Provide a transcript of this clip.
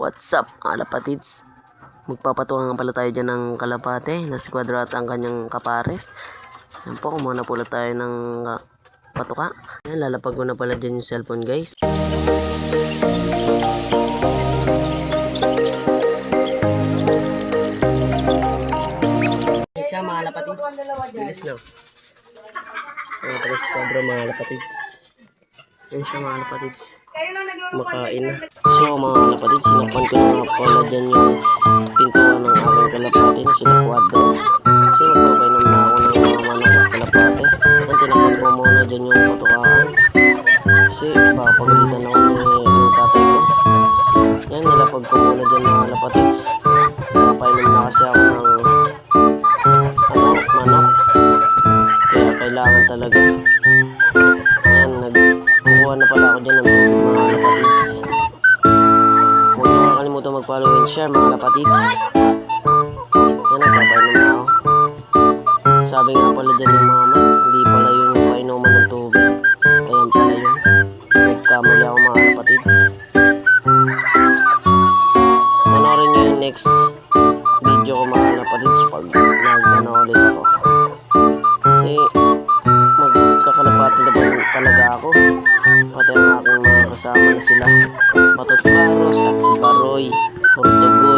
What's up mga lapatids? Magpapatungan pala tayo dyan ng kalapate na si Quadrata ang kanyang kapares. Yan po, kumuha na pala tayo ng ah, patuka. Yan, lalapag ko na pala dyan yung cellphone guys. Yan siya mga lapatids. Bilis na. Mga lapatids. Yan siya mga lapatids. Makain na. So mga kalapatid, sinakpan ko na nga pala dyan yung pintuan ng aking kalapati na sila Quadro. Kasi magpapainom na ako ng mga manok at kalapate. Yan, tinakpan ko muna dyan yung patukaan. Kasi baka pagalitan ako ni tatay ko. Yan, nilapag ko muna dyan mga kalapatids. Napainom na kasi ako ng ano, manok. Kaya kailangan talaga. Nagkukuha na pala ako dyan ng tubig mga lapatids. Huwag niyo kakalimutan mag-follow and share mga lapatids. Yan, nagpapainom na ako. Sabi nga pala dyan ni mama, hindi pala yung painuman ng tubig. Ayan pala yun. Nagkamali ako mga lapatids. Panoorin niyo yung next video ko mga lapatids pag nag-ano ulit ako. Kasi talaga ako? Pati ang aking mga kasama na sila. Batot Paros at Baroy, Portugoy.